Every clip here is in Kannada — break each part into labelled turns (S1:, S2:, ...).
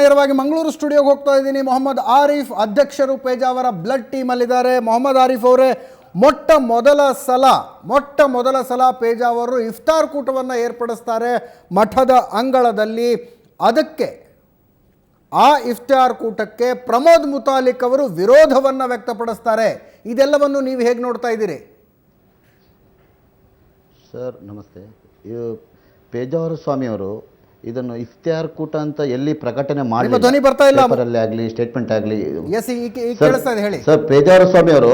S1: ನೇರವಾಗಿ ಮಂಗಳೂರು ಸ್ಟುಡಿಯೋಗೆ ಹೋಗ್ತಾ ಇದ್ದೀನಿ. ಮೊಹಮ್ಮದ್ ಆರೀಫ್ ಅಧ್ಯಕ್ಷರು ಪೇಜಾವರ ಬ್ಲಡ್ ಟೀಮಲ್ಲಿದ್ದಾರೆ ಮೊಹಮ್ಮದ್ ಆರೀಫ್ ಅವರೇ, ಮೊಟ್ಟ ಮೊದಲ ಸಲ, ಮೊಟ್ಟ ಮೊದಲ ಸಲ ಪೇಜಾವರು ಇಫ್ತಾರ್ ಕೂಟವನ್ನು ಏರ್ಪಡಿಸ್ತಾರೆ ಮಠದ ಅಂಗಳದಲ್ಲಿ. ಅದಕ್ಕೆ ಆ ಇಫ್ತಾರ್ ಕೂಟಕ್ಕೆ ಪ್ರಮೋದ್ ಮುತಾಲಿಕ್ ಅವರು ವಿರೋಧವನ್ನು ವ್ಯಕ್ತಪಡಿಸ್ತಾರೆ. ಇದೆಲ್ಲವನ್ನು ನೀವು ಹೇಗೆ ನೋಡ್ತಾ ಇದ್ದೀರಿ?
S2: ಸರ್, ನಮಸ್ತೆ. ಪೇಜಾವರ ಸ್ವಾಮಿಯವರು ಇದನ್ನು ಇಫ್ತಿಯಾರ್ ಕೂಟ ಅಂತ ಎಲ್ಲಿ ಪ್ರಕಟಣೆ
S1: ಮಾಡಿ ಧ್ವನಿ ಬರ್ತಾ ಇಲ್ಲ.
S2: ಆಗಲಿ ಸ್ಟೇಟ್ಮೆಂಟ್ ಆಗಲಿ.
S1: ಸರ್ ಪೇಜಾರ ಸ್ವಾಮಿ ಅವರು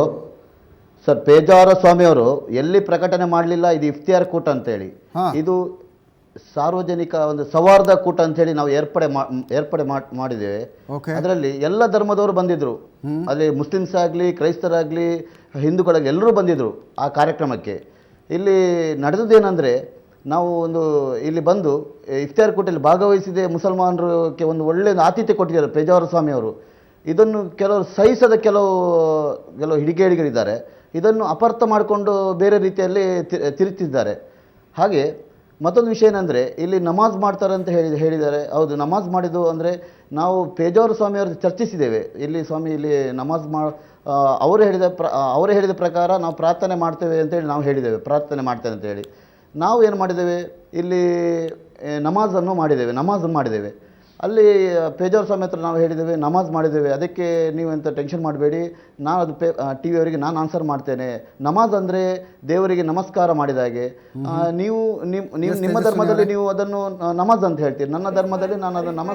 S2: ಸರ್ ಪೇಜಾರ ಸ್ವಾಮಿ ಅವರು ಎಲ್ಲಿ ಪ್ರಕಟಣೆ ಮಾಡಲಿಲ್ಲ ಇದು ಇಫ್ತಿಯಾರ್ ಕೂಟ ಅಂತ
S1: ಹೇಳಿ.
S2: ಇದು ಸಾರ್ವಜನಿಕ ಒಂದು ಸೌಹಾರ್ದ ಕೂಟ ಅಂತ ಹೇಳಿ ನಾವು ಏರ್ಪಡೆ ಏರ್ಪಡೆ ಮಾಡ್- ಮಾಡಿದ್ದೇವೆ. ಅದರಲ್ಲಿ ಎಲ್ಲ ಧರ್ಮದವರು ಬಂದಿದ್ರು. ಅಲ್ಲಿ ಮುಸ್ಲಿಮ್ಸ್ ಆಗಲಿ ಕ್ರೈಸ್ತರಾಗಲಿ ಹಿಂದೂಗಳಾಗಲಿ ಎಲ್ಲರೂ ಬಂದಿದ್ರು ಆ ಕಾರ್ಯಕ್ರಮಕ್ಕೆ. ಇಲ್ಲಿ ನಡೆದದ್ದೇನೆಂದರೆ ನಾವು ಒಂದು ಇಲ್ಲಿ ಬಂದು ಇಫ್ತಿಯಾರ್ ಕೋಟೆಯಲ್ಲಿ ಭಾಗವಹಿಸಿದೆ ಮುಸಲ್ಮಾನರಿಗೆ ಒಂದು ಒಳ್ಳೆಯ ಆತಿಥ್ಯ ಕೊಟ್ಟಿದ್ದಾರೆ ಪೇಜಾವರ ಸ್ವಾಮಿಯವರು ಇದನ್ನು ಕೆಲವರು ಸಹಿಸದ ಕೆಲವು ಕೆಲವು ಹಿಡಿಗೇಡಿಗಳಿದ್ದಾರೆ. ಇದನ್ನು ಅಪರ್ಥ ಮಾಡಿಕೊಂಡು ಬೇರೆ ರೀತಿಯಲ್ಲಿ ತಿರುತ್ತಿದ್ದಾರೆ. ಹಾಗೆ ಮತ್ತೊಂದು ವಿಷಯ ಏನಂದರೆ, ಇಲ್ಲಿ ನಮಾಜ್ ಮಾಡ್ತಾರೆ ಅಂತ ಹೇಳಿ, ಹೇಳಿದ್ದಾರೆ. ಹೌದು, ನಮಾಜ್ ಮಾಡಿದ್ದು ಅಂದರೆ ನಾವು ಪೇಜಾವರ ಸ್ವಾಮಿಯವರು ಚರ್ಚಿಸಿದ್ದೇವೆ. ಇಲ್ಲಿ ಸ್ವಾಮಿ, ಇಲ್ಲಿ ನಮಾಜ್ ಮಾ ಅವರು ಹೇಳಿದ ಪ್ರ ಅವರು ಹೇಳಿದ ಪ್ರಕಾರ ನಾವು ಪ್ರಾರ್ಥನೆ ಮಾಡ್ತೇವೆ ಅಂತೇಳಿ ನಾವು ಹೇಳಿದ್ದೇವೆ. ಪ್ರಾರ್ಥನೆ ಮಾಡ್ತೇವೆ ಅಂತೇಳಿ ನಾವು ಏನು ಮಾಡಿದ್ದೇವೆ? ಇಲ್ಲಿ ನಮಾಜನ್ನು ಮಾಡಿದ್ದೇವೆ ನಮಾಜನ್ನು ಮಾಡಿದ್ದೇವೆ. ಅಲ್ಲಿ ಪೇಜಾವರ ಸ್ವಾಮಿ ಹತ್ರ ನಾವು ಹೇಳಿದ್ದೇವೆ ನಮಾಜ್ ಮಾಡಿದ್ದೇವೆ ಅದಕ್ಕೆ ನೀವು ಎಂತ ಟೆನ್ಷನ್ ಮಾಡಬೇಡಿ ನಾನು ಅದು ಪೇ ಟಿ ವಿ ಅವರಿಗೆ ನಾನು ಆನ್ಸರ್ ಮಾಡ್ತೇನೆ. ನಮಾಜ್ ಅಂದರೆ ದೇವರಿಗೆ ನಮಸ್ಕಾರ ಮಾಡಿದ ಹಾಗೆ. ಆ, ನೀವು ನಿಮ್ಮ ನೀವು ನಿಮ್ಮ ಧರ್ಮದಲ್ಲಿ ನೀವು ಅದನ್ನು ನಮಾಜ್ ಅಂತ ಹೇಳ್ತೀರಿ. ನನ್ನ ಧರ್ಮದಲ್ಲಿ ನಾನು ಅದನ್ನು ನಮ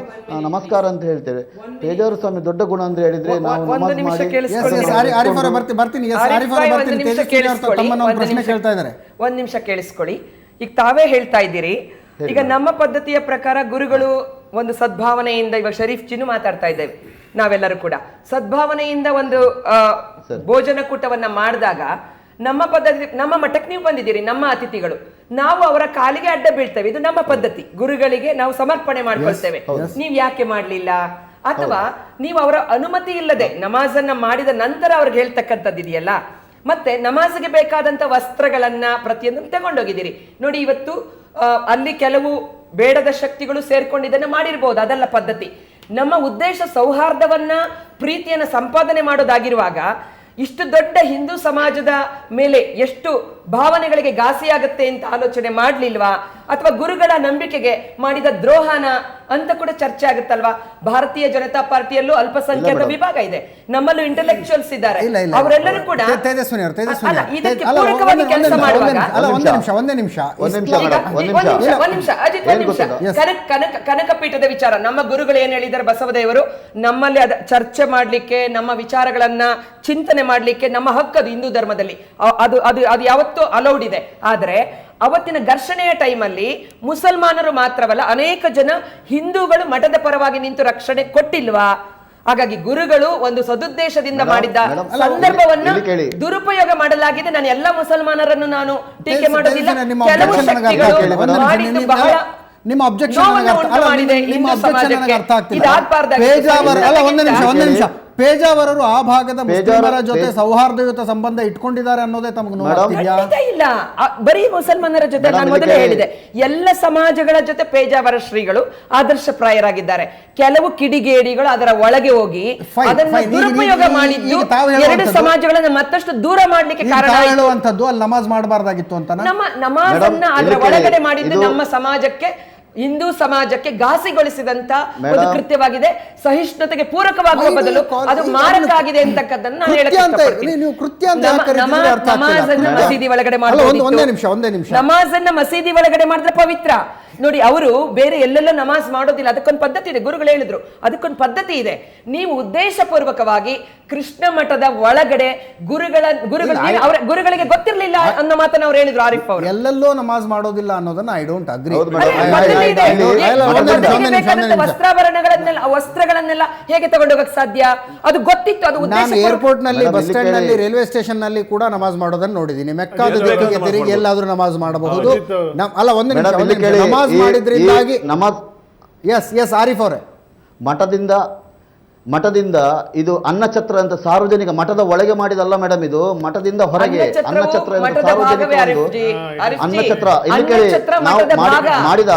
S2: ನಮಸ್ಕಾರ ಅಂತ ಹೇಳ್ತೇವೆ. ಪೇಜಾವರ ಸ್ವಾಮಿ ದೊಡ್ಡ ಗುಣ ಅಂತ ಹೇಳಿದ್ರೆ ನಾವು
S3: ಒಂದು
S2: ನಮಾಜ್
S3: ನಿಮಿಷ
S2: ಮಾಡಿ
S1: ಬರ್ತೀನಿ. ಬರ್ತೀನಿ ಎಸ್
S3: ಆರಿಫ್
S1: ಆರಿಫ್ ಅವರೇ
S3: ಭಾಯ್, ಒಂದು ನಿಮಿಷ ಕೇಳಿಸ್ಕೊಳ್ಳಿ.
S1: ತಮ್ಮನ್ನ ಒಂದು
S3: ಒಂದು
S1: ಪ್ರಶ್ನೆ ಕೇಳ್ತಾ ಇದ್ದಾರೆ.
S3: ಒಂದ್ ನಿಮಿಷ ಕೇಳಿಸ್ಕೊಳ್ಳಿ. ಈಗ ತಾವೇ ಹೇಳ್ತಾ ಇದ್ದೀರಿ. ಈಗ ನಮ್ಮ ಪದ್ಧತಿಯ ಪ್ರಕಾರ ಗುರುಗಳು ಒಂದು ಸದ್ಭಾವನೆಯಿಂದ ಇವಾಗ ಶರೀಫ್ ಚಿನ್ನು ಮಾತಾಡ್ತಾ ಇದ್ದೇವೆ. ನಾವೆಲ್ಲರೂ ಕೂಡ. ಸದ್ಭಾವನೆಯಿಂದ ಒಂದು ಭೋಜನ ಕೂಟವನ್ನ ಮಾಡಿದಾಗ ನಮ್ಮ ಪದ್ಧತಿ ನಮ್ಮ ಮಠಕ್ಕೆ ನೀವು ಬಂದಿದ್ದೀರಿ ನಮ್ಮ ಅತಿಥಿಗಳು. ನಾವು ಅವರ ಕಾಲಿಗೆ ಅಡ್ಡ ಬೀಳ್ತೇವೆ. ಇದು ನಮ್ಮ ಪದ್ಧತಿ. ಗುರುಗಳಿಗೆ ನಾವು ಸಮರ್ಪಣೆ ಮಾಡ್ಕೊಳ್ತೇವೆ. ನೀವ್ ಯಾಕೆ ಮಾಡ್ಲಿಲ್ಲ? ಅಥವಾ ನೀವು ಅವರ ಅನುಮತಿ ಇಲ್ಲದೆ ನಮಾಜನ್ನ ಮಾಡಿದ ನಂತರ ಅವ್ರಿಗೆ ಹೇಳ್ತಕ್ಕಂಥದ್ದು ಇದೆಯಲ್ಲ? ಮತ್ತೆ ನಮಾಜ್ಗೆ ಬೇಕಾದಂತ ವಸ್ತ್ರಗಳನ್ನ ಪ್ರತಿಯೊಂದನ್ನು ತಗೊಂಡೋಗಿದ್ದೀರಿ. ನೋಡಿ ಇವತ್ತು ಅಲ್ಲಿ ಕೆಲವು ಬೇಡದ ಶಕ್ತಿಗಳು ಸೇರ್ಕೊಂಡು ಇದನ್ನು ಮಾಡಿರ್ಬೋದು, ಅದೆಲ್ಲ ಪದ್ಧತಿ. ನಮ್ಮ ಉದ್ದೇಶ ಸೌಹಾರ್ದವನ್ನ, ಪ್ರೀತಿಯನ್ನ ಸಂಪಾದನೆ ಮಾಡೋದಾಗಿರುವಾಗ, ಇಷ್ಟು ದೊಡ್ಡ ಹಿಂದೂ ಸಮಾಜದ ಮೇಲೆ ಎಷ್ಟು ಭಾವನೆಗಳಿಗೆ ಘಾಸಿಯಾಗತ್ತೆ ಅಂತ ಆಲೋಚನೆ ಮಾಡ್ಲಿಲ್ವಾ? ಅಥವಾ ಗುರುಗಳ ನಂಬಿಕೆಗೆ ಮಾಡಿದ ದ್ರೋಹನ ಅಂತ ಕೂಡ ಚರ್ಚೆ ಆಗುತ್ತಲ್ವಾ? ಭಾರತೀಯ ಜನತಾ ಪಾರ್ಟಿಯಲ್ಲೂ ಅಲ್ಪಸಂಖ್ಯಾತ ವಿಭಾಗ ಇದೆ. ನಮ್ಮಲ್ಲೂ ಇಂಟೆಲೆಕ್ಚುಯಲ್ಸ್ ಇದ್ದಾರೆ. ಅವರೆಲ್ಲರೂ ಕೂಡ
S1: ತೇ- ತೇಜಸ್ವಿನಿ ಅವರು ತೇಜಸ್ವಿನಿ
S3: ಇದಕ್ಕೆ ಪೂರಕವಾಗಿ ಕೆಲಸ ಮಾಡುವಾಗ
S1: ನಿಮಿಷ?
S3: ಕನಕ ಕನಕ ಕನಕಪೀಠದ ವಿಚಾರ. ನಮ್ಮ ಗುರುಗಳು ಏನ್ ಹೇಳಿದ್ದಾರೆ ಬಸವದೇವರು? ನಮ್ಮಲ್ಲಿ ಅದ ಚರ್ಚೆ ಮಾಡ್ಲಿಕ್ಕೆ ನಮ್ಮ ವಿಚಾರಗಳನ್ನ ಚಿಂತನೆ ಮಾಡ್ಲಿಕ್ಕೆ ನಮ್ಮ ಹಕ್ಕದು ಹಿಂದೂ ಧರ್ಮದಲ್ಲಿ. ಅದು ಅದು ಅದು ಯಾವತ್ತೂ ಅಲೌಡ್ ಇದೆ. ಆದರೆ ಅವತ್ತಿನ ಘರ್ಷಣೆಯ ಟೈಮಲ್ಲಿ ಮುಸಲ್ಮಾನರು ಮಾತ್ರವಲ್ಲ ಅನೇಕ ಜನ ಹಿಂದೂಗಳು ಮಠದ ಪರವಾಗಿ ನಿಂತು ರಕ್ಷಣೆ ಕೊಟ್ಟಿಲ್ವಾ? ಹಾಗಾಗಿ ಗುರುಗಳು ಒಂದು ಸದುದ್ದೇಶದಿಂದ ಮಾಡಿದ್ದ ಸಂದರ್ಭವನ್ನ ದುರುಪಯೋಗ ಮಾಡಲಾಗಿದೆ. ನಾನು ಎಲ್ಲ ಮುಸಲ್ಮಾನರನ್ನು ನಾನು ಟೀಕೆ ಮಾಡೋದಿಲ್ಲ. ಕೆಲವು ಶಕ್ತಿಗಳು ಬಹಳ
S1: ನಿಮ್ಮ ಅಬ್ಜೆಕ್ಷನ್ ಅರ್ಥ- ಆಗ್ತಿಲ್ಲ. ಪೇಜಾವರ್ ಅಲ್ಲ ಒಂದೇ ನಿಮಿಷ ಒಂದೇ ನಿಮಿಷ. ಪೇಜಾವರರು ಆ ಭಾಗದ ಮುಸ್ಲಿಮರ ಜೊತೆ ಸೌಹಾರ್ದಯುತ ಸಂಬಂಧ ಇಟ್ಕೊಂಡಿದ್ದಾರೆ ಅನ್ನೋದೇ ತಮಗೆ ನೋಡ್ತಿದ್ಯಾ
S3: ಇಲ್ಲ. ಬರೀ ಮುಸಲ್ಮಾನರ ಜೊತೆ ನಾನು ಮೊದಲೇ ಹೇಳಿದೆ ಎಲ್ಲ ಸಮಾಜಗಳ ಜೊತೆ ಪೇಜಾವರ ಶ್ರೀಗಳು ಆದರ್ಶ ಪ್ರಾಯರಾಗಿದ್ದಾರೆ. ಕೆಲವು ಕಿಡಿಗೇಡಿಗಳು ಅದರ ಒಳಗೆ ಹೋಗಿ ಅದನ್ನು ದುರುಪಯೋಗ ಮಾಡಿದ್ದು ಎರಡು ಸಮಾಜಗಳನ್ನ ಮತ್ತಷ್ಟು ದೂರ ಮಾಡ್ಲಿಕ್ಕೆ ಕಾರಣ.
S1: ಹೇಳುವಂಥದ್ದು ಅಲ್ಲಿ ನಮಾಜ್ ಮಾಡಬಾರ್ದಾಗಿತ್ತು ಅಂತ
S3: ನಮ್ಮ ನಮಾಜನ್ನ ಅದರ. ಒಳಗಡೆ ಮಾಡಿದ್ದು ನಮ್ಮ ಸಮಾಜಕ್ಕೆ ಹಿಂದೂ ಸಮಾಜಕ್ಕೆ ಘಾಸಿಗೊಳಿಸಿದಂತ ಒಂದು ಕೃತ್ಯವಾಗಿದೆ. ಸಹಿಷ್ಣುತೆಗೆ ಪೂರಕವಾಗುವ ಬದಲು ಅದು ಮಾರಕ ಆಗಿದೆ ಅಂತಕ್ಕದನ್ನ ನಾನು. ನಮಾಜನ್ನ. ಮಸೀದಿ ಒಳಗಡೆ
S1: ನಿಮಿಷ.
S3: ನಮಾಜನ್ನ ಮಸೀದಿ ಒಳಗಡೆ ಮಾಡಿದ್ರೆ ಪವಿತ್ರ. ನೋಡಿ ಅವರು ಬೇರೆ ಎಲ್ಲೆಲ್ಲ ನಮಾಜ್ ಮಾಡೋದಿಲ್ಲ. ಅದಕ್ಕೊಂದು ಪದ್ಧತಿ ಇದೆ. ಗುರುಗಳು ಹೇಳಿದ್ರು. ಅದಕ್ಕೊಂದು ಪದ್ಧತಿ ಇದೆ. ನೀವು ಉದ್ದೇಶಪೂರ್ವಕವಾಗಿ ಕೃಷ್ಣ ಮಠದ ಒಳಗಡೆ ಗುರುಗಳ ಗುರುಗಳ ಅವರ ಗುರುಗಳಿಗೆ ಗೊತ್ತಿರಲಿಲ್ಲ ಅನ್ನೋ ಮಾತನ್ನ ಅವ್ರು ಹೇಳಿದ್ರು ಆರಿಫ್ ಅವರು.
S1: ಎಲ್ಲೆಲ್ಲೋ ನಮಾಜ್ ಮಾಡೋದಿಲ್ಲ ಅನ್ನೋದನ್ನ ಐ ಡೋಂಟ್ ಅಗ್ರಿ.
S3: ವಸ್ತ್ರಾಭರಣಗಳನ್ನೆಲ್ಲ ವಸ್ತ್ರಗಳನ್ನೆಲ್ಲ ಹೇಗೆ ತಗೊಂಡೋಗಕ್ ಸಾಧ್ಯ? ಅದು ಗೊತ್ತಿತ್ತು ಅದು
S1: ನಾನು
S2: ಏರ್ಪೋರ್ಟ್ನಲ್ಲಿ
S1: ಬಸ್
S2: ಸ್ಟ್ಯಾಂಡ್ನಲ್ಲಿ
S1: ರೈಲ್ವೆ ಸ್ಟೇಷನ್ನಲ್ಲಿ ಕೂಡ ನಮಾಜ್ ಮಾಡೋದನ್ನ ನೋಡಿದೀನಿ ಮೆಕ್ಕಾದ ದಿಕ್ಕಿಗೆ ತಿರುಗಿ ಎಲ್ಲಾದ್ರೂ ನಮಾಜ್ ಮಾಡಬಹುದು. ಅಲ್ಲ ಒಂದು ನಮಾಜ್ ಮಾಡಿದ್ರಿಂದಾಗಿ
S2: ನಮಾಜ್
S1: ಎಸ್ ಎಸ್ ಆರಿಫ್ ಅವರೇ.
S2: ಮಠದಿಂದ ಮಠದಿಂದ ಇದು ಅನ್ನಛತ್ರ ಅಂತ ಸಾರ್ವಜನಿಕ ಮಠದ ಒಳಗೆ ಮಾಡಿದಲ್ಲ ಮೇಡಮ್ ಇದು ಮಠದಿಂದ ಹೊರಗೆ ಅನ್ನಛತ್ರ ಅಂತ ಸಾರ್ವಜನಿಕ. ಅನ್ನಛತ್ರ ಇಲ್ಲಿ ಕೇಳಿ ನಾವು. ಮಾಡಿದ.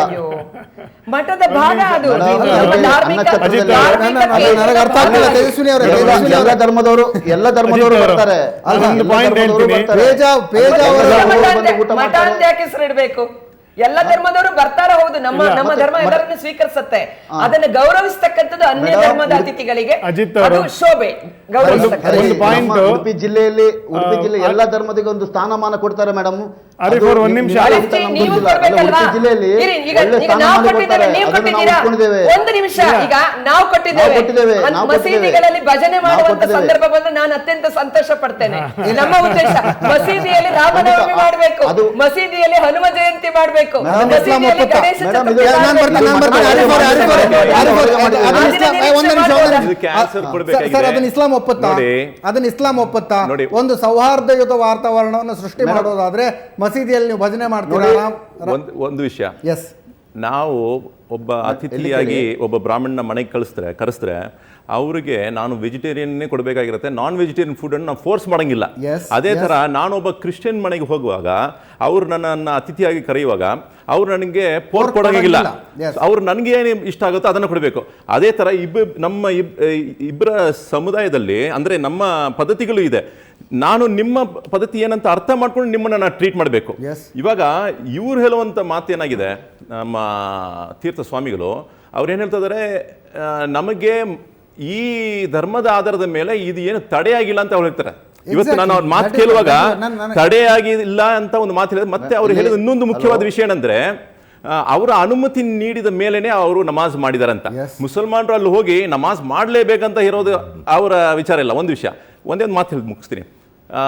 S3: ಮಠದ ಭಾಗ ಅದು.
S2: ಎಲ್ಲ ಧರ್ಮದವರು ಎಲ್ಲ ಧರ್ಮದವರು ಬರ್ತಾರೆ ಊಟ ಮಾಡ್ತಾರೆ.
S3: ಎಲ್ಲ ಧರ್ಮದವರು ಬರ್ತಾರ ಹೌದು ನಮ್ಮ ನಮ್ಮ ಧರ್ಮ ಎಲ್ಲರನ್ನು ಸ್ವೀಕರಿಸುತ್ತೆ. ಅದನ್ನ ಗೌರವಿಸ್ತಕ್ಕಂಥದ್ದು ಅನ್ಯ ಧರ್ಮದ ಅತಿಥಿಗಳಿಗೆ ಅದು ಶೋಭೆ
S2: ಉಡುಪಿ ಜಿಲ್ಲೆಯಲ್ಲಿ ಉಡುಪಿ ಜಿಲ್ಲೆ ಎಲ್ಲ ಧರ್ಮದಿಗೆ ಒಂದು ಸ್ಥಾನಮಾನ ಕೊಡ್ತಾರೆ ಮೇಡಮ್? ಜಿಲ್ಲೆಯಲ್ಲಿ.
S3: ಒಂದು ನಿಮಿಷ ಈಗ ನಾವು ಕೊಟ್ಟಿದ್ದೇವೆ. ಮಸೀದಿಗಳಲ್ಲಿ ಭಜನೆ ಮಾಡುವಂತ. ಸಂದರ್ಭ ಬಂದ್ರೆ ನಾನು ಅತ್ಯಂತ ಸಂತೋಷ ಪಡ್ತೇನೆ ನಮ್ಮ ಉದ್ದೇಶ ಮಸೀದಿಯಲ್ಲಿ ರಾಮನವಮಿ
S2: ಮಾಡ್ಬೇಕು
S3: ಮಾಡಬೇಕು.
S2: ಅದು-
S3: ಮಸೀದಿಯಲ್ಲಿ ಹನುಮ ಜಯಂತಿ ಮಾಡಬೇಕು.
S1: ಅದು- ಅದನ್ನ ಇಸ್ಲಾಂ- ಒಪ್ಪುತ್ತಾ?
S4: ನೋಡಿ.
S1: ಅದನ್ನ ಇಸ್ಲಾಂ ಒಪ್ಪುತ್ತಾ?
S4: ನೋಡಿ.
S1: ಒಂದು ಸೌಹಾರ್ದಯುತ ವಾತಾವರಣವನ್ನು ಸೃಷ್ಟಿ ಮಾಡೋದಾದ್ರೆ ಮಸೀದಿಯಲ್ಲಿ ನೀವು ಭಜನೆ ಮಾಡ್ತೀರಾ?
S4: ಒಂದು ಒಂದು ವಿಷಯ.
S1: ಎಸ್
S4: ನಾವು ಒಬ್ಬ ಅತಿಥಿಯಾಗಿ ಒಬ್ಬ ಬ್ರಾಹ್ಮಣನ ಮನೆಗೆ ಕಳಿಸ್ತಾರೆ ಕರೆಸಿದ್ರೆ ಅವ್ರಿಗೆ ನಾನು ವೆಜಿಟೇರಿಯನ್ನೇ ಕೊಡಬೇಕಾಗಿರುತ್ತೆ. ನಾನ್ ವೆಜಿಟೇರಿಯನ್ ಫುಡನ್ನು ಅನ್ನು ನಾವು ಫೋರ್ಸ್ ಮಾಡೋಂಗಿಲ್ಲ. ಅದೇ. ಥರ ನಾನೊಬ್ಬ ಕ್ರಿಶ್ಚಿಯನ್ ಮನೆಗೆ ಹೋಗುವಾಗ ಅವ್ರು ನನ್ನನ್ನು ಅತಿಥಿಯಾಗಿ ಕರೆಯುವಾಗ ಅವ್ರು ನನಗೆ
S1: Pork
S4: ಕೊಡೋಂಗಿಲ್ಲ. ಅವ್ರು ನನಗೆ ಏನು ಇಷ್ಟ ಆಗುತ್ತೋ ಅದನ್ನು ಕೊಡಬೇಕು. ಅದೇ ಥರ ಇಬ್ಬ ನಮ್ಮ ಇಬ್ ಇಬ್ಬರ ಸಮುದಾಯದಲ್ಲಿ ಅಂದರೆ ನಮ್ಮ ಪದ್ಧತಿಗಳು ಇದೆ. ನಾನು ನಿಮ್ಮ ಪದ್ಧತಿ ಏನಂತ ಅರ್ಥ ಮಾಡ್ಕೊಂಡು ನಿಮ್ಮನ್ನು ನಾನು ಟ್ರೀಟ್ ಮಾಡಬೇಕು. ಇವಾಗ ಇವ್ರು ಹೇಳುವಂಥ ಮಾತೇನಾಗಿದೆ ನಮ್ಮ ತೀರ್ಥ ಸ್ವಾಮಿಗಳು ಅವ್ರು ಏನು ಹೇಳ್ತಾ ಇದ್ದಾರೆ? ನಮಗೆ ಈ ಧರ್ಮದ ಆಧಾರದ ಮೇಲೆ ಇದು ಏನು ತಡೆಯಾಗಿಲ್ಲ ಅಂತ ಅವ್ರು ಹೇಳ್ತಾರೆ. ಇವತ್ತು ನಾನು ಅವ್ರ ಮಾತು ಕೇಳುವಾಗ ತಡೆಯಾಗಿಲ್ಲ ಅಂತ ಒಂದು ಮಾತು ಹೇಳಿದ್ರೆ ಮತ್ತೆ ಅವ್ರು ಹೇಳಿದ ಇನ್ನೊಂದು ಮುಖ್ಯವಾದ ವಿಷಯ ಏನಂದ್ರೆ ಅವರ ಅನುಮತಿ ನೀಡಿದ ಮೇಲೇನೆ ಅವರು ನಮಾಜ್ ಮಾಡಿದಾರಂತ. ಮುಸಲ್ಮಾನರು ಅಲ್ಲಿ ಹೋಗಿ ನಮಾಜ್ ಮಾಡಲೇಬೇಕಂತ ಇರೋದು ಅವರ ವಿಚಾರ ಇಲ್ಲ. ಒಂದು ವಿಷಯ. ಒಂದೇ ಒಂದು ಮಾತು ಹೇಳಿ ಮುಗಿಸ್ತೀನಿ. ಆ,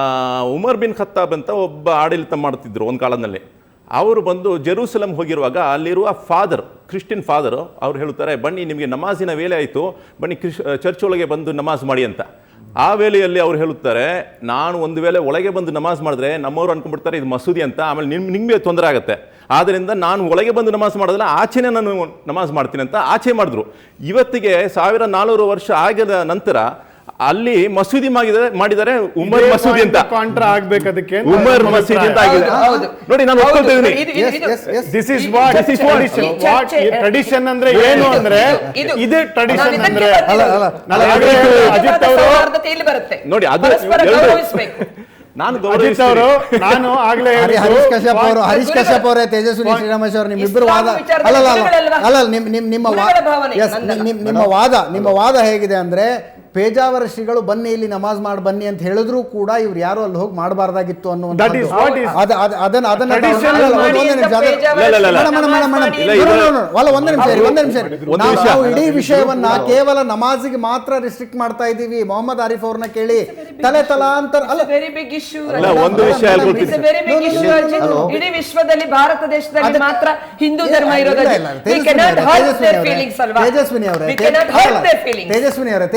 S4: ಉಮರ್ ಬಿನ್ ಖತ್ತಾಬ್ ಅಂತ ಒಬ್ಬ ಆಡಳಿತ ಮಾಡ್ತಿದ್ರು ಒಂದು ಕಾಲದಲ್ಲಿ. ಅವರು ಬಂದು ಜೆರೂಸಲಂ ಹೋಗಿರುವಾಗ ಅಲ್ಲಿರುವ ಫಾದರ್, ಕ್ರಿಶ್ಚಿಯನ್ ಫಾದರು, ಅವ್ರು ಹೇಳುತ್ತಾರೆ ಬನ್ನಿ ನಿಮಗೆ ನಮಾಜಿನ ವೇಳೆ ಆಯಿತು, ಬನ್ನಿ ಕ್ರಿಶ್ ಚರ್ಚ್ ಒಳಗೆ ಬಂದು ನಮಾಜ್ ಮಾಡಿ ಅಂತ. ಆ ವೇಳೆಯಲ್ಲಿ ಅವ್ರು ಹೇಳುತ್ತಾರೆ, ನಾನು ಒಂದು ವೇಳೆ ಒಳಗೆ ಬಂದು ನಮಾಜ್ ಮಾಡಿದ್ರೆ ನಮ್ಮವರು ಅನ್ಕೊಂಡ್ಬಿಡ್ತಾರೆ, ಇದು ಮಸೂದಿ ಅಂತ, ಆಮೇಲೆ ನಿಮ್, ನಿಮಗೆ ತೊಂದರೆ ಆಗುತ್ತೆ. ಆದ್ದರಿಂದ ನಾನು ಒಳಗೆ ಬಂದು ನಮಾಜ್ ಮಾಡೋದಿಲ್ಲ, ಆಚೆನೇ ನಾನು ನಮಾಜ್ ಮಾಡ್ತೀನಿ ಅಂತ ಆಚೆ ಮಾಡಿದ್ರು. ಇವತ್ತಿಗೆ ಸಾವಿರ ನಾಲ್ನೂರು ವರ್ಷ ಆಗಿದ ನಂತರ ಅಲ್ಲಿ ಮಸೂದಿ ಮಾಡಿದರೆ ಮಾಡಿದರೆ ಉಮರ್ ಮಸೂದಿ ಅಂತ
S5: ಕಾಂಟ್ರಾ ಆಗ್ಬೇಕು ಅದಕ್ಕೆ
S4: ಉಮರ್ ಮಸೀದಿ ಅಂತ ಆಗಿದೆ
S3: ಹೌದು.
S4: ನೋಡಿ ನಾನು
S3: ಹೌದು,
S4: ಒಪ್ಕೊಳ್ತಾ ಇದ್ದೀನಿ
S3: ಇದು- ಇದು-.
S5: ದಿಸ್ ಇಸ್ ವಾಟ್
S3: ಚರ್ಚೆ-
S5: this is tradition what tradition ಅಂದ್ರೆ ಏನು ಅಂದ್ರೆ
S3: ಇದು-
S5: ಇದೇ ಟ್ರೆಡಿಷನ್
S3: ಇದಕ್ಕೆ
S5: ಅಂದ್ರೆ.
S1: ಅಲ್ಲ, ಅಲ್ಲ.
S5: ನಾನು
S3: ಅಲ್ಲ,
S5: ಆಗ್ಲೇ
S3: ಇದು
S5: ಹೇಳಿದೆ, ಅಜಿತ್ ಅವರು-
S3: ಸೌಹಾರ್ದತೆ ಇಲ್ಲಿ ಬರುತ್ತೆ
S4: ನೋಡಿ ಅದು
S3: ಪರಸ್ಪರ
S4: ಎರಡು-
S3: ಗೌರವಿಸ್ಬೇಕು
S4: ನಾನು
S5: ಅಜಿತ್
S4: ಗೌರವಿಸ್ತೀನಿ.
S5: ಅವರು ನಾನು ಆಗ್ಲೇ
S1: ಹರಿ ಹರೀಶ್ ಕಶ್ಯಪ್ ಅವರು
S5: ವಾಟ್-
S1: ಹರೀಶ್ ಕಶ್ಯಪ್ ಅವರೇ ತೇಜಸ್ವಿ ಶ್ರೀರಾಮೇಶ್ ಅವರು ನಿಮ್ಮಿಬ್ಬರು
S3: ಇಸ್ಲಾಂ
S1: ವಾದ
S3: ವಿಚಾರದಲ್ಲಿ
S1: ಅಲ್ಲ ಅಲ್ಲ
S3: ಗುರುಗಳಲ್ವಾ?
S1: ಅಲ್ಲ ಅಲ್ಲ ನಿಮ್ ನಿಮ್ ನಿಮ್ಮ ವಾ-
S3: ಗುರುಗಳ ಭಾವನೆ,
S1: Yes,
S3: ನಂದಲ್ಲ.
S1: ನಿಮ್- ನಿಮ್ಮ ವಾದ ನಿಮ್ಮ ವಾದ ಹೇಗಿದೆ ಅಂದ್ರೆ ಪೇಜಾವರ ಶ್ರೀಗಳು ಬನ್ನಿ ಇಲ್ಲಿ ನಮಾಜ್ ಮಾಡಿ ಬನ್ನಿ ಅಂತ ಹೇಳಿದ್ರು ಕೂಡ ಇವ್ರು ಯಾರು ಅಲ್ಲಿ ಹೋಗಿ ಮಾಡಬಾರ್ದಾಗಿತ್ತು
S3: ಮಾಡಿ
S1: ಒಂದೇ ನಿಮಿಷ ಒಂದೇ ನಿಮಿಷ ನಾವು- ಇಡೀ ವಿಷಯವನ್ನ ಕೇವಲ ನಮಾಜಿಗೆ ಮಾತ್ರ ರಿಸ್ಟ್ರಿಕ್ಟ್ ಮಾಡ್ತಾ ಇದೀವಿ ಮೊಹಮ್ಮದ್ ಆರಿಫ್ ಅವ್ರನ್ನ ಕೇಳಿ ತಲೆ ತಲಾಂತರ ಅಲ್ಲ
S3: ವೆರಿ ಬಿಗ್ ಇಶ್ಯೂ
S4: ಒಂದು ವಿಷಯ.
S3: ಇಡೀ ವಿಶ್ವದಲ್ಲಿ ಭಾರತ ದೇಶದಲ್ಲಿ ಮಾತ್ರ ಹಿಂದೂ ಧರ್ಮ ಇರೋದಿಲ್ಲ
S1: ತೇಜಸ್ವಿನಿ ಅವರೇ, ತೇಜಸ್ವಿನಿ ಅವರೇ? ತೇಜಸ್ವಿನಿ ಅವರೇ,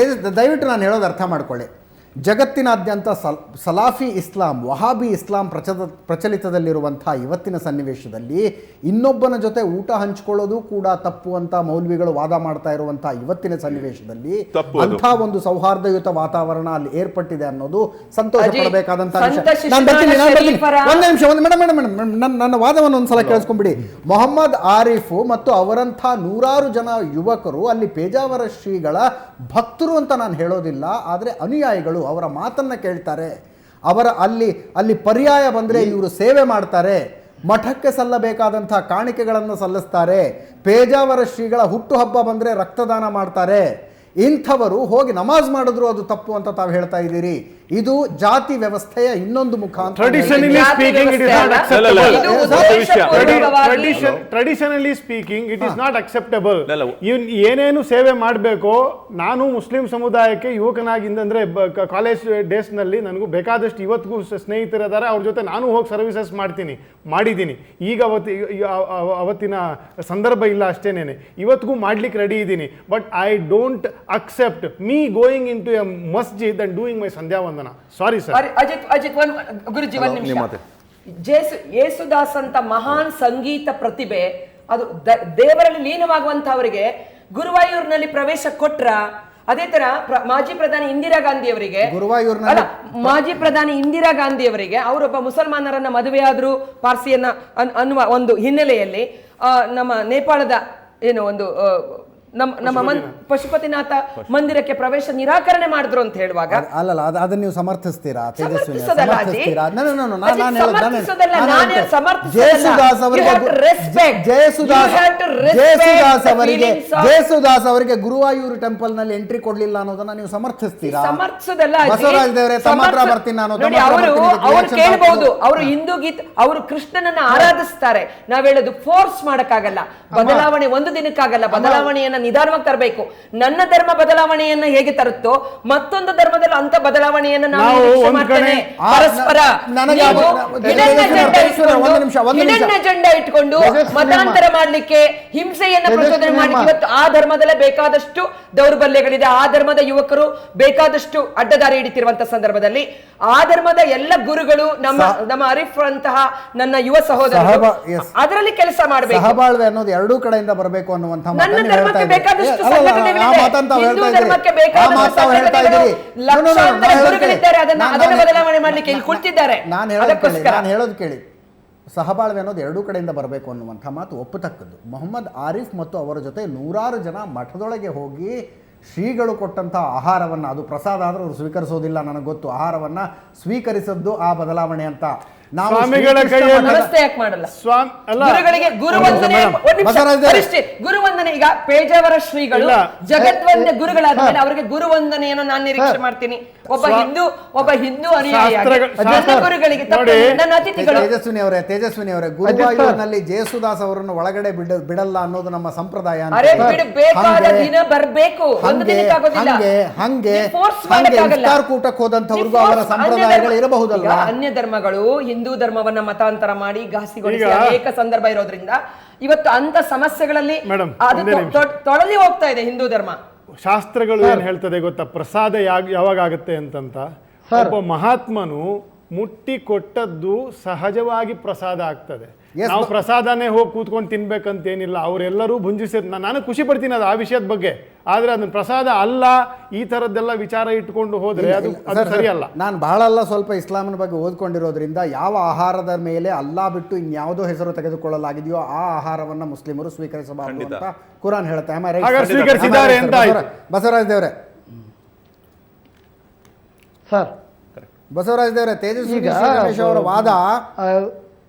S1: ದಯವಿಟ್ಟು ನಾನು ಹೇಳೋದು ಅರ್ಥ ಮಾಡ್ಕೊಳ್ಳಿ. ಜಗತ್ತಿನಾದ್ಯಂತ ಸಲ್ ಸಲಾಫಿ ಇಸ್ಲಾಂ ವಹಾಬಿ ಇಸ್ಲಾಂ ಪ್ರಚಲ ಪ್ರಚಲಿತದಲ್ಲಿರುವಂಥ ಇವತ್ತಿನ ಸನ್ನಿವೇಶದಲ್ಲಿ ಇನ್ನೊಬ್ಬನ ಜೊತೆ ಊಟ ಹಂಚ್ಕೊಳ್ಳೋದು ಕೂಡ ತಪ್ಪು ಅಂತ ಮೌಲ್ವಿಗಳು ವಾದ ಮಾಡ್ತಾ ಇರುವಂತಹ ಇವತ್ತಿನ ಸನ್ನಿವೇಶದಲ್ಲಿ ಅಂಥ ಒಂದು ಸೌಹಾರ್ದಯುತ ವಾತಾವರಣ ಅಲ್ಲಿ ಏರ್ಪಟ್ಟಿದೆ ಅನ್ನೋದು ಸಂತೋಷ
S3: ಪಡಬೇಕಾದಂತಹ
S1: ಪಡಬೇಕಾದಂತ ವಿಷಯ. ನಾನು ಬರ್ತೀನಿ ನಾನು ಬರ್ತೀನಿ.
S3: ಶರೀಫರ-
S1: ನಿಮಿಷ ಒಂದು ಮೇಡಮ್ ಮೇಡಮ್ ಮೇಡಮ್ ನನ್ನ ನನ್ನ ವಾದವನ್ನು ಒಂದ್ಸಲ ಕೇಳಿಸ್ಕೊಂಡ್ಬಿಡಿ ಮೊಹಮ್ಮದ್ ಆರೀಫ್ ಮತ್ತು ಅವರಂಥ ನೂರಾರು ಜನ ಯುವಕರು ಅಲ್ಲಿ ಪೇಜಾವರ ಶ್ರೀಗಳ ಭಕ್ತರು ಅಂತ ನಾನು ಹೇಳೋದಿಲ್ಲ ಆದರೆ ಅನುಯಾಯಿಗಳು ಅವರ ಮಾತನ್ನು ಕೇಳ್ತಾರೆ ಅವರ ಅಲ್ಲಿ ಅಲ್ಲಿ ಪರ್ಯಾಯ ಬಂದರೆ ಇವರು ಸೇವೆ ಮಾಡ್ತಾರೆ ಮಠಕ್ಕೆ ಸಲ್ಲಬೇಕಾದಂಥ ಕಾಣಿಕೆಗಳನ್ನು ಸಲ್ಲಿಸ್ತಾರೆ ಪೇಜಾವರ ಶ್ರೀಗಳ ಹುಟ್ಟುಹಬ್ಬ ಬಂದರೆ ರಕ್ತದಾನ ಮಾಡ್ತಾರೆ ಇಂಥವರು ಹೋಗಿ ನಮಾಜ್ ಮಾಡಿದ್ರು ಅದು ತಪ್ಪು ಅಂತ ತಾವು ಹೇಳ್ತಾ ಇದ್ದೀರಿ. ಇದು ಜಾತಿ ವ್ಯವಸ್ಥೆಯ ಇನ್ನೊಂದು ಮುಖ
S5: traditionally speaking it is not acceptable
S4: ಅಲ್ಲ.
S5: ಏನೇನು ಸೇವೆ ಮಾಡಬೇಕು ನಾನು ಮುಸ್ಲಿಂ ಸಮುದಾಯಕ್ಕೆ ಯುವಕನಾಗಿಂದ ಅಂದ್ರೆ ಕಾಲೇಜ್ ಡೇಸ್ನಲ್ಲಿ ನನಗೂ ಬೇಕಾದಷ್ಟು ಇವತ್ತಿಗೂ ಸ್ನೇಹಿತರಿದ್ದಾರೆ ಅವ್ರ ಜೊತೆ ನಾನು ಹೋಗಿ ಸರ್ವಿಸಸ್ ಮಾಡ್ತೀನಿ ಮಾಡಿದ್ದೀನಿ. ಈಗ ಅವತ್ತು ಅವತ್ತಿನ ಸಂದರ್ಭ ಇಲ್ಲ ಅಷ್ಟೇನೆ ಇವತ್ತಿಗೂ ಮಾಡ್ಲಿಕ್ಕೆ ರೆಡಿ ಇದ್ದೀನಿ. But I don't accept me going in to a ಮಸ್ಜಿದ್ and doing my sandhya vandana. Sorry sir
S3: Ajit Ajit ಒಂದ್ ಗುರುಜಿ ಒಂದ್ ನಿಮಿಷ. ಜೇಸು ಯೇಸುದಾಸ್ ಅಂತ ಮಹಾನ್ ಸಂಗೀತ ಪ್ರತಿಭೆ ಅದು ದೇವರಲ್ಲಿ ಲೀನವಾಗುವಂತವರಿಗೆ ಗುರುವಾಯೂರಿನಲ್ಲಿ ಪ್ರವೇಶ ಕೊಟ್ರ ಅದೇ ತರ ಪ್ರ- ಮಾಜಿ ಪ್ರಧಾನಿ ಇಂದಿರಾ ಗಾಂಧಿ ಅವರಿಗೆ
S1: ಗುರುವಾಯೂರಿನಲ್ಲಿ-
S3: ಅಲ್ಲ ಮಾಜಿ ಪ್ರಧಾನಿ ಇಂದಿರಾ ಗಾಂಧಿ ಅವರಿಗೆ ಅವರೊಬ್ಬ ಮುಸಲ್ಮಾನರನ್ನ ಮದುವೆಯಾದ್ರು ಪಾರ್ಸಿಯನ್ನ ಅನ್ನುವ ಒಂದು ಹಿನ್ನೆಲೆಯಲ್ಲಿ ನಮ್ಮ ನೇಪಾಳದ ಏನು ಒಂದು ನಮ್ಮ ನಮ್ಮ ಮನ್ ಪಶುಪತಿನಾಥ ಮಂದಿರಕ್ಕೆ ಪ್ರವೇಶ ನಿರಾಕರಣೆ ಮಾಡಿದ್ರು ಅಂತ ಹೇಳುವಾಗ
S1: ಅಲ್ಲಲ್ಲ ಅದು ಅದನ್ನ ನೀವು ಸಮರ್ಥಿಸ್ತೀರಾ ತೇಜಸ್ವಿನಿ
S3: ಸಮರ್ಥಿಸೋದಲ್ಲ ಅಜ್ಜಿ.
S1: ಸಮರ್ಥಿಸ್ತೀರಾ ನಾನು ನಾನು ನಾನು ಹೇಳೋದು ನಾನು
S3: ಸಮರ್ಥಿಸೋದಲ್ಲ,
S1: ನಾನು
S3: ನಾನು ಸಮರ್ಥಿಸೋದಲ್ಲ.
S1: ಜೇಸುದಾಸ್
S3: You
S1: ಅವರಿಗೆ
S3: have to respect.
S1: Yesudas
S3: You have to respect
S1: Yesudas
S3: the
S1: ಅವರಿಗೆ
S3: feelings of-
S1: ಜೇಸುದಾಸ್ ಅವರಿಗೆ ಗುರುವಾಯೂರು ಟೆಂಪಲ್ನಲ್ಲಿ ಎಂಟ್ರಿ ಕೊಡ್ಲಿಲ್ಲ ಅನ್ನೋದನ್ನ ನೀವು ಸಮರ್ಥಿಸ್ತೀರಾ
S3: ಸಮರ್ಥಿಸೋದಲ್ಲ ಅಜ್ಜಿ.
S1: ಬಸವರಾಜ್ ದೇವರೇ ತಮ್ಮ ಹತ್ರ
S3: ಸಮರ್ಥಿ-
S1: ಬರ್ತೀನಿ ನಾನು
S3: ನೋಡಿ
S1: ತಮ್ಮ ಹತ್ರ
S3: ಅವರು
S1: ಬರ್ತೀನಿ, ಇದಕ್ಕೆ
S3: ಅವರು
S1: reaction
S3: ಕೇಳಬಹುದು
S1: ಮಾಡ್ಬೋದು.
S3: ಅವರು ಹಿಂದೂ ಗೀತ ಅವರು ಕೃಷ್ಣನನ್ನ ಆರಾಧಿಸ್ತಾರೆ ನಾವ್ ಹೇಳೋದು ಫೋರ್ಸ್ ಮಾಡಕ್ಕಾಗಲ್ಲ ಬದಲಾವಣೆ ಒಂದು ದಿನಕ್ಕಾಗಲ್ಲ ಬದಲಾವಣೆಯನ್ನ ನಿಧಾನವಾಗಿ ತರಬೇಕು. ನನ್ನ ಧರ್ಮ ಬದಲಾವಣೆಯನ್ನ ಹೇಗೆ ತರುತ್ತೋ ಮತ್ತೊಂದು ಧರ್ಮದಲ್ಲಿ ಅಂತ ಬದಲಾವಣೆಯನ್ನ ನಾನು
S5: ನಾವು
S3: ಪರಸ್ಪರ.
S1: ತೇಜಸ್ವಿನಿ,
S3: ಇಟ್ಕೊಂಡು- ಮತಾಂತರ ಮಾಡ್ಲಿಕ್ಕೆ ಹಿಂಸೆಯನ್ನ ಪ್ರಚೋದನೆ ಮಾಡ್ಲಿಕ್ಕೆ
S6: ಅಮ್ಮ.
S3: ಇವತ್ತು ಆ ಧರ್ಮದಲ್ಲೇ ಬೇಕಾದಷ್ಟು ದೌರ್ಬಲ್ಯಗಳಿದೆ. ಆ ಧರ್ಮದ ಯುವಕರು ಬೇಕಾದಷ್ಟು ಅಡ್ಡದಾರಿ ಹಿಡಿತಿರುವಂತ ಸಂದರ್ಭದಲ್ಲಿ ಆ ಧರ್ಮದ ಎಲ್ಲ ಗುರುಗಳು ನಮ್ಮ ನಮ್ಮ ಅರಿಫ್ ಅಂತಹ ನನ್ನ ಯುವ
S1: ಸಹೋದರ
S3: ಅದರಲ್ಲಿ ಕೆಲಸ ಮಾಡಬೇಕು.
S1: ಸಹಬಾಳ್ವೆ ಅನ್ನೋದು ಎರಡೂ ಕಡೆಯಿಂದ ಬರಬೇಕು ಅನ್ನುವಂತ
S3: ನನ್ನ ಧರ್ಮಕ್ಕೆ ಬೇಕಾದಷ್ಟು ಹಿಂದೂ ಧರ್ಮಕ್ಕೆ ಅದನ್ನ- ಅದನ್ನ ಬದಲಾವಣೆ ಮಾಡ್ಲಿಕ್ಕೆ ಇಲ್ಲಿ ಕುಳಿತಿದ್ದಾರೆ.
S1: ನಾನು ಹೇಳೋದು ಕೇಳಿ. ಸಹಬಾಳ್ವೆ ಅನ್ನೋದು ಎರಡೂ ಕಡೆಯಿಂದ ಬರಬೇಕು ಅನ್ನುವಂಥ ಮಾತು ಒಪ್ಪತಕ್ಕದ್ದು. ಮೊಹಮ್ಮದ್ ಆರಿಫ್ ಮತ್ತು ಅವರ ಜೊತೆ ನೂರಾರು ಜನ ಮಠದೊಳಗೆ ಹೋಗಿ ಶ್ರೀಗಳು ಕೊಟ್ಟಂಥ ಆಹಾರವನ್ನು, ಅದು ಪ್ರಸಾದ ಆದರೂ ಅವರು ಸ್ವೀಕರಿಸೋದಿಲ್ಲ ನನಗೆ ಗೊತ್ತು. ಆಹಾರವನ್ನು ಸ್ವೀಕರಿಸದ್ದು ಆ ಬದಲಾವಣೆ ಅಂತ. ನಾವು
S5: ಸ್ವಾಮಿಗಳ
S1: ಶ್ರೀಕೃಷ್ಣ
S5: ಕೈಯಲ್ಲಿ-
S3: ನಮಸ್ತೆ ಯಾಕೆ ಮಾಡಲ್ಲ
S5: ಸ್ವಾಮಿ ಅಲ್ಲ
S3: ಗುರುಗಳಿಗೆ ಗುರುವಂದನೆ
S5: ಮೇಡಮ್,
S3: ಒಂದ್ ನಿಮಿಷ,
S1: ಬಸವರಾಜ್ ದೇವ್ರೆ.
S3: ಅರಿಷ್ಟೇ. ಗುರುವಂದನೆ ಈಗ ಪೇಜಾವರ ಶ್ರೀಗಳು
S5: ಇಲ್ಲ.
S3: ಗುರುಗಳಾದ ಮೇಲೆ ಅವರಿಗೆ ಗುರುವಂದನೆಯನ್ನು ನಾನು ನಿರೀಕ್ಷೆ ಮಾಡ್ತೀನಿ ಒಬ್ಬ ಹಿಂದೂ ಒಬ್ಬ ಹಿಂದೂ ಅನುಯಾಯಿಯಾಗಿ ನನ್ನ
S5: ಶಾಸ್ತ್ರ-
S3: ಗುರುಗಳಿಗೆ ತಪ್ಪು
S5: ನೋಡಿ.
S3: ನನ್ನ ಅತಿಥಿಗಳು
S1: ತೇಜಸ್ವಿನಿ ಅವರೇ ತೇಜಸ್ವಿನಿ ಅವರೇ ಗುರುವಾಯೂರಿನಲ್ಲಿ ಜೇಸುದಾಸ್ ಅವರನ್ನು ಒಳಗಡೆ ಬಿಡ ಬಿಡಲ್ಲ ಅನ್ನೋದು ನಮ್ಮ ಸಂಪ್ರದಾಯ ಅಂತ
S3: ಅರೆ
S1: ಹೇಳಿ.
S3: ಬಿಡಬೇಕಾದ
S1: ಹಂಗೆ-
S3: ದಿನ ಬರ್ಬೇಕು ಒಂದು
S1: ಹಂಗೆ
S3: ದಿನಕ್ಕಾಗೋದಿಲ್ಲ
S1: ಹಂಗೆ ಹಂಗೆ
S3: ಫೋರ್ಸ್ force
S1: ಹಂಗೆ
S3: ಮಾಡಕ್ಕಾಗಲ್ಲ.
S1: ಇಫ್ತಾರ್ ಕೂಟಕ್ಕೆ ಹೋದಂಥವ್ರಿಗೂ ಅವರ ಸಂಪ್ರದಾಯಗಳು
S3: ಇರಬಹುದಲ್ಲ ಅನ್ಯ ಧರ್ಮಗಳು ಹಿಂದೂ ಧರ್ಮವನ್ನ ಮತಾಂತರ ಮಾಡಿ ಘಾಸಿಗೊಳಿಸಿ ಅನೇಕ ಸಂದರ್ಭ ಇರೋದ್ರಿಂದ ಇವತ್ತು ಅಂತ ಸಮಸ್ಯೆಗಳಲ್ಲಿ
S5: ಮೇಡಮ್,
S3: ಅದು ತೊಳಲಿ ಹೋಗ್ತಾ ಇದೆ ಹಿಂದೂ ಧರ್ಮ.
S5: ಶಾಸ್ತ್ರಗಳು ಏನ್ ಹೇಳ್ತದೆ ಗೊತ್ತಾ? ಪ್ರಸಾದ ಯಾವಾಗ ಆಗುತ್ತೆ ಅಂತಂತ? ಒಬ್ಬ ಮಹಾತ್ಮನು ಮುಟ್ಟಿ ಕೊಟ್ಟದ್ದು ಸಹಜವಾಗಿ ಪ್ರಸಾದ ಆಗ್ತದೆ. ನಾವು ಪ್ರಸಾದನೇ ಹೋಗಿ ಕೂತ್ಕೊಂಡು ತಿನ್ಬೇಕಂತ ಏನಿಲ್ಲ ಅವರೆಲ್ಲರೂ ಭುಂಜಿಸಿದ್ ನಾನು ಖುಷಿ ಪಡ್ತೀನಿ ಅದು ಆ ವಿಷಯದ ಬಗ್ಗೆ. ಆದ್ರೆ ಅದನ್ನ ಪ್ರಸಾದ ಅಲ್ಲ ಈ ಥರದ್ದೆಲ್ಲ ವಿಚಾರ ಇಟ್ಕೊಂಡು ಹೋದ್ರೆ ಅದು ಅದು
S1: ಸರ್,
S5: ಸರಿಯಲ್ಲ.
S1: ನಾನು ಬಹಳಲ್ಲ ಸ್ವಲ್ಪ ಇಸ್ಲಾಮಿನ ಬಗ್ಗೆ ಓದ್ಕೊಂಡಿರೋದ್ರಿಂದ ಯಾವ ಆಹಾರದ ಮೇಲೆ ಅಲ್ಲಾ ಬಿಟ್ಟು ಇನ್ಯಾವುದೋ ಹೆಸರು ತೆಗೆದುಕೊಳ್ಳಲಾಗಿದೆಯೋ ಆ ಆಹಾರವನ್ನ ಮುಸ್ಲಿಮರು ಸ್ವೀಕರಿಸಬಾರದು ಅಂತ ಕುರಾನ್ sir?
S5: ಸ್ವೀಕರಿಸಿದ್ದಾರೆ ಅಂತ.
S1: ಬಸವರಾಜ್- ದೇವರೇ.
S6: ಸರ್.
S1: ಬಸವರಾಜ್ ದೇವರೇ ತೇಜಸ್ವಿ ಅವರ ವಾದ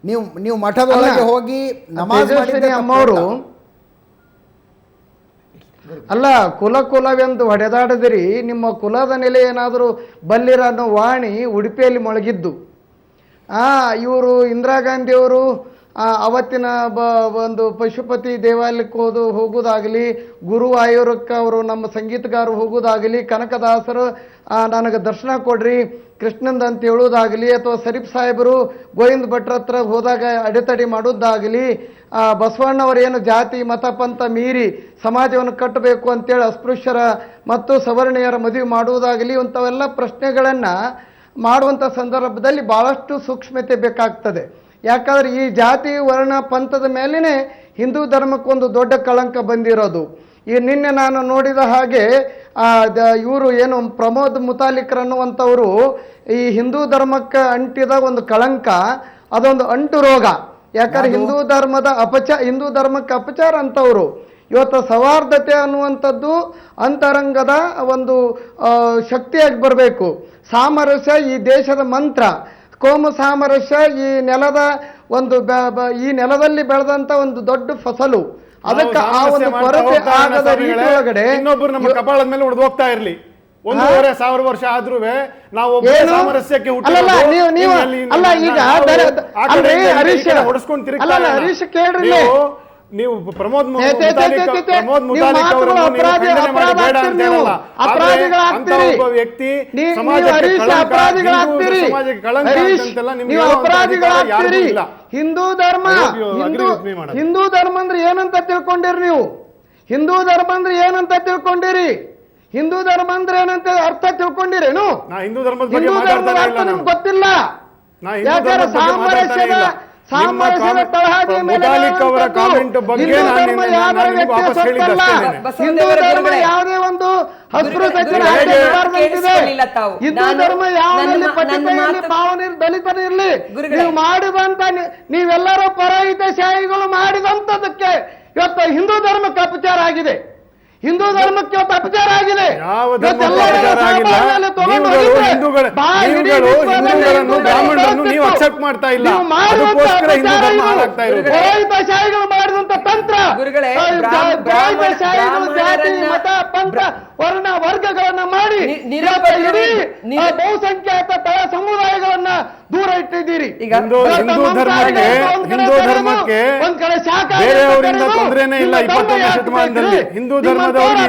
S1: ನೀವು ನೀವು ಮಠದೊಳಗೆ ಹೋಗಿ ನಮಾಜ್
S6: ಅಮ್ಮವರು ಅಲ್ಲ ಕುಲ ಕುಲವೆಂದು ಹೊಡೆದಾಡದಿರಿ ನಿಮ್ಮ ಕುಲದ ನೆಲೆ ಏನಾದರೂ ಬಲ್ಲಿರ ಅನ್ನೋ ವಾಣಿ ಉಡುಪಿಯಲ್ಲಿ ಮೊಳಗಿದ್ದು. ಆ ಇವರು ಇಂದಿರಾ ಗಾಂಧಿಯವರು ಅವತ್ತಿನ ಬ, ಒಂದು ಪಶುಪತಿ ದೇವಾಲಯಕ್ಕೆ ಹೋದು ಹೋಗೋದಾಗಲಿ ಗುರುವಾಯೂರಕ್ಕೆ ಅವರು ನಮ್ಮ ಸಂಗೀತಗಾರರು ಹೋಗೋದಾಗಲಿ ಕನಕದಾಸರು ನನಗೆ ದರ್ಶನ ಕೊಡ್ರಿ, ಕೃಷ್ಣಂದ ಅಂತ ಹೇಳೋದಾಗಲಿ ಅಥವಾ ಸರೀಫ್ ಸಾಹೇಬರು ಗೋವಿಂದ ಭಟ್ರ ಹತ್ರ ಹೋದಾಗ ಅಡೆತಡೆ ಮಾಡೋದಾಗಲಿ ಬಸವಣ್ಣವರು ಏನು ಜಾತಿ, ಮತ, ಪಂಥ ಮೀರಿ ಸಮಾಜವನ್ನು ಕಟ್ಟಬೇಕು ಅಂತೇಳಿ ಅಸ್ಪೃಶ್ಯರ ಮತ್ತು ಸವರ್ಣೀಯರ ಮದುವೆ ಮಾಡುವುದಾಗಲಿ, ಇಂಥವೆಲ್ಲ ಪ್ರಶ್ನೆಗಳನ್ನು ಮಾಡುವಂಥ ಸಂದರ್ಭದಲ್ಲಿ ಭಾಳಷ್ಟು ಸೂಕ್ಷ್ಮತೆ ಬೇಕಾಗ್ತದೆ. ಯಾಕಂದ್ರೆ ಈ ಜಾತಿ ವರ್ಣ ಪಂಥದ ಮೇಲೇ ಹಿಂದೂ ಧರ್ಮಕ್ಕೊಂದು ದೊಡ್ಡ ಕಳಂಕ ಬಂದಿರೋದು. ಈ ನಿನ್ನೆ ನಾನು ನೋಡಿದ ಹಾಗೆ ಇವರು ಏನು ಪ್ರಮೋದ್ ಮುತಾಲಿಕರ್ ಅನ್ನುವಂಥವರು ಈ ಹಿಂದೂ ಧರ್ಮಕ್ಕೆ ಅಂಟಿದ ಒಂದು ಕಳಂಕ ಅದೊಂದು ಅಂಟು ರೋಗ. ಯಾಕಂದ್ರೆ ಹಿಂದೂ ಧರ್ಮದ ಅಪಚ ಹಿಂದೂ ಧರ್ಮಕ್ಕೆ ಅಪಚಾರ ಅಂತವರು. ಇವತ್ತು ಸೌಹಾರ್ದತೆ ಅನ್ನುವಂಥದ್ದು ಅಂತರಂಗದ ಒಂದು ಶಕ್ತಿಯಾಗಿ ಬರಬೇಕು. ಸಾಮರಸ್ಯ ಈ ದೇಶದ ಮಂತ್ರ. ಕೋಮು ಸಾಮರಸ್ಯ ಈ ನೆಲದ ಒಂದು ಈ ನೆಲದಲ್ಲಿ ಬೆಳೆದಂತ ಒಂದು ದೊಡ್ಡ ಫಸಲು. ಅದಕ್ಕೆ ಆ ಒಂದು ಕೊರತೆ ಆಗದ
S5: ರೀತಿಯೊಳಗಡೆ
S6: ರೀತಿ
S5: ಇನ್ನೊಬ್ರು ನಮ್ಮ ಕಪಾಳದ ಮೇಲೆ ಹೊಡೆದು ಹೋಗ್ತಾ ಇರ್ಲಿ. ಒಂದೂವರೆ ಸಾವಿರ ವರ್ಷ ಆದ್ರೂ ನಾವು? ಸಾಮರಸ್ಯಕ್ಕೆ
S6: ಅಲ್ಲಲ್ಲ, ನೀವು ನೀವು ಅಲ್ಲ ಈಗ ಹರೀಶ್.
S5: ಹೊಡೆಸ್ಕೊಂಡು
S6: ಅಲ್ಲಲ್ಲ ಹರೀಶ್ ಕೇಳ್ರಿ.
S5: ನೀವು ಪ್ರಮೋದ್. ಪ್ರಮೋದ್
S6: ನೀವು
S5: ಮುತಾಲಿಕ್
S6: ಮಾತುಗಳು
S5: ಅವರನ್ನು ನೀವು
S6: ಅಪರಾಧಿ-
S5: ಖಂಡನೆ ಮಾಡಿ ಬೇಡ ಅಂತ ಹೇಳಲ್ಲ. ಅಂತ ಒಬ್ಬ ವ್ಯಕ್ತಿ ಸಮಾಜಕ್ಕೆ
S6: ಹರೀಶ್
S5: ಕಳಂಕ, ಹಿಂದೂ ಸಮಾಜಕ್ಕೆ ಕಳಂಕ
S6: ಹರೀಶ್,
S5: ಅಂತೆಲ್ಲ ನಿಮ್ಗೆ
S6: ನೀವು
S5: ಹೇಳುವಂತ ಯಾರಿಗೂ ಇಲ್ಲ.
S6: ಹಿಂದೂ ಧರ್ಮ ಹಿಂದೂ ಧರ್ಮ ಅಂದ್ರೆ ಏನಂತ ತಿಳ್ಕೊಂಡಿರಿ ನೀವು? ಹಿಂದೂ ಧರ್ಮ ಅಂದ್ರೆ ಏನಂತ ತಿಳ್ಕೊಂಡಿರಿ? ಹಿಂದೂ ಧರ್ಮ ಅಂದ್ರೆ ಏನಂತ ಅರ್ಥ ತಿಳ್ಕೊಂಡಿರೇನು?
S5: ಹಿಂದೂ ಧರ್ಮದ ಬಗ್ಗೆ.
S6: ಗೊತ್ತಿಲ್ಲ. ಯಾಕಂದ್ರೆ ಸಾಮರಸ್ಯದ
S5: ಮುತಾಲಿಕ್ ಅವರ ಬಗ್ಗೆ
S6: ಯಾವುದೇ
S5: ವಾಪಸ್
S6: ಒಂದು. ಹಿಂದೂ ಧರ್ಮ
S3: ಮಾ-
S6: ಪತಿತ
S3: ನನ್ನ
S6: ಇರಲಿ. ನೀವು ಮಾಡಿದಂತ ನೀವೆಲ್ಲರೂ ಪರಹಿತ ಶಾಹಿಗಳು ಮಾಡಿದಂತದಕ್ಕೆ ಇವತ್ತು ಹಿಂದೂ ಧರ್ಮಕ್ಕೆ ಅಪಚಾರ ಆಗಿದೆ. ಹಿಂದೂ ಧರ್ಮಕ್ಕೆ ಇವತ್ತು ಅಪಚಾರ ಆಗಿದೆ.
S5: ಯಾವ ಹಿಂದೂಗಳನ್ನು, ಬ್ರಾಹ್ಮಣರನ್ನು ನೀವು ಮಾಡ್ತಾ ಇಲ್ಲ. ಅದಕ್ಕೋಸ್ಕರ ಹಿಂದೂ ಧರ್ಮ ಹಾಳಾಗ್ತಾ ಇರೋದು.
S6: ಮಾಡಿದಂತ ತಂತ್ರ.
S3: ಗುರುಗಳೇ,
S6: ಆ, ಜಾತಿ ಮತ ಪಂಥ ವರ್ಣ ವರ್ಗಗಳನ್ನ ಮಾಡಿ ಬಹುಸಂಖ್ಯಾತ ತಳ ಸಮುದಾಯಗಳನ್ನ ದೂರ ಇಟ್ಟಿದ್ದೀರಿ.
S3: ಈಗ
S5: ಹಿಂದೂ ಹಿಂದೂ ಧರ್ಮಕ್ಕೆ ಹಿಂದೂ ಧರ್ಮಕ್ಕೆ
S6: ಒಂದ್ ಕಡೆ ಶಾಖಾಹಾರಿ
S5: ಬೇರೆಯವರಿಂದ ತೊಂದರೆನೇ ಇಲ್ಲ
S6: ಯಾಕೆ
S5: ಶತಮಾನದಲ್ಲಿ. ಹಿಂದೂ ಧರ್ಮದವರು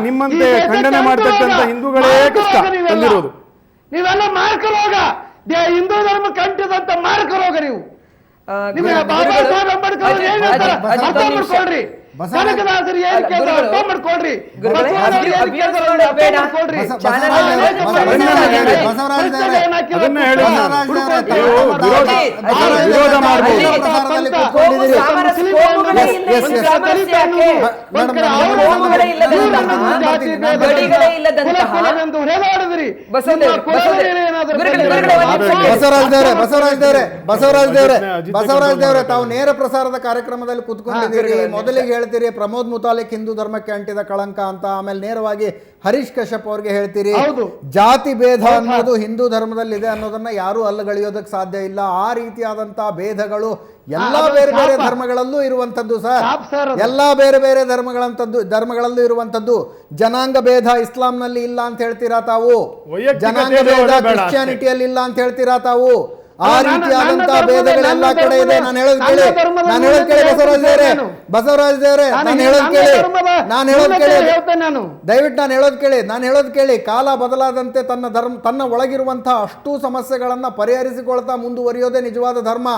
S5: ನಿಮ್ಮಂತೆ ಖಂಡನೆ ಮಾಡ್ತಕ್ಕಂಥ ಹಿಂದೂಗಳೇ ಕಷ್ಟ
S6: ಬಂದಿರೋದು ನೀವೆಲ್ಲ.
S5: ತಂದಿರೋದು.
S6: ನೀವೆಲ್ಲ ಮಾರ್ಕರೋಗ ದೇ- ಹಿಂದೂ ಧರ್ಮ ಕಂಟಿದಂತ ಮಾರ್ಕರೋಗ ನೀವು.
S3: ಆ,
S6: ನಿಮಗೆ
S3: ಗುರು-
S6: ಬಾಬಾ ಸಾಹೇಬ್ ಅಂಬೇಡ್ಕರ್ ಕನಕದಾಸರು
S3: ಗುರುಗಳು-
S6: ಅರ್ಥ ಮಾಡ್ಕೊಳ್ರಿ
S1: ಬಸವರಾಜ್
S3: ಬಸವರಾಜ್ ದೇವ್ರೆ
S1: ಬಸವರಾಜ್ ದೇವ್ರೆ ಬಸವರಾಜ್ ದೇವರೇ,
S3: ಗಡಿಗಳೇ ಇಲ್ಲದಂತಹ.
S1: ಬಸವರಾಜ್ ದೇವರೇ ಬಸವರಾಜ್ ದೇವರೇ ಬಸವರಾಜ್ ದೇವರೇ ಬಸವರಾಜ್ ದೇವರೇ ತಾವು ನೇರ ಪ್ರಸಾರದ ಕಾರ್ಯಕ್ರಮದಲ್ಲಿ ಕುತ್ಕೊಂಡಿದ್ದೀರಿ. ಮೊದಲಿಗೆ ಹೇಳ್ತೀರಿ ಪ್ರಮೋದ್ ಮುತಾಲಿಕ್ ಹಿಂದೂ ಧರ್ಮಕ್ಕೆ ಅಂಟಿದ ಕಳಂಕ ಅಂತ ಆಮೇಲೆ ನೇರವಾಗಿ ಹರೀಶ್ ಕಶ್ಯಪ್ ಅವ್ರಿಗೆ ಹೇಳ್ತೀರಿ.
S6: ಹೌದು.
S1: ಜಾತಿ ಭೇದ ಅನ್ನೋದು ಹಿಂದೂ ಧರ್ಮದಲ್ಲಿ ಇದೆ ಅನ್ನೋದನ್ನ ಯಾರು ಅಲ್ಲಗಳೆಯೋದಕ್ಕೆ ಸಾಧ್ಯ ಇಲ್ಲ. ಆ ರೀತಿಯಾದಂತಹ ಭೇದಗಳು ಎಲ್ಲಾ ಬೇರೆ ಬೇರೆ ಧರ್ಮಗಳಲ್ಲೂ ಇರುವಂತದ್ದು ಸರ್. ಎಲ್ಲಾ ಬೇರೆ ಬೇರೆ ಧರ್ಮಗಳಂತದ್ದು ಧರ್ಮಗಳಲ್ಲೂ ಇರುವಂತದ್ದು ಜನಾಂಗ ಭೇದ ಇಸ್ಲಾಂನಲ್ಲಿ ಇಲ್ಲ ಅಂತ ಹೇಳ್ತೀರಾ ತಾವು? ಜನಾಂಗ
S5: ಭೇದ.
S1: ಕ್ರಿಶ್ಚಿಯಾನಿಟಿಯಲ್ಲಿ ಇಲ್ಲ ಅಂತ ಹೇಳ್ತೀರಾ ತಾವು? ಆ ರೀತಿಯಾದಂತಹ
S6: ನನ್ನ
S1: ಭೇದಗಳು
S6: ಧರ್ಮದ-
S1: ಎಲ್ಲಾ ಕಡೆ ಇದೆ. ನಾನು ಹೇಳೋದು ಕೇಳಿ. ನಾನು ಹೇಳೋದು ಕೇಳಿ ಬಸವರಾಜ್ ದೇವ್ರೆ ಬಸವರಾಜ್ ದೇವ್ರೆ
S6: ನಾನು
S1: ಹೇಳೋದ್ ಕೇಳಿ. ನಾನು ಹೇಳೋದು ಕೇಳಿ. ದಯವಿಟ್ಟು ನಾನು ಹೇಳೋದು ಕೇಳಿ. ನಾನು ಹೇಳೋದು ಕೇಳಿ. ಕಾಲ ಬದಲಾದಂತೆ ತನ್ನ ಧರ್ಮ ತನ್ನ ಒಳಗಿರುವಂತಹ ಅಷ್ಟು ಸಮಸ್ಯೆಗಳನ್ನ ಪರಿಹರಿಸಿಕೊಳ್ತಾ ಮುಂದುವರಿಯೋದೇ ನಿಜವಾದ ಧರ್ಮ.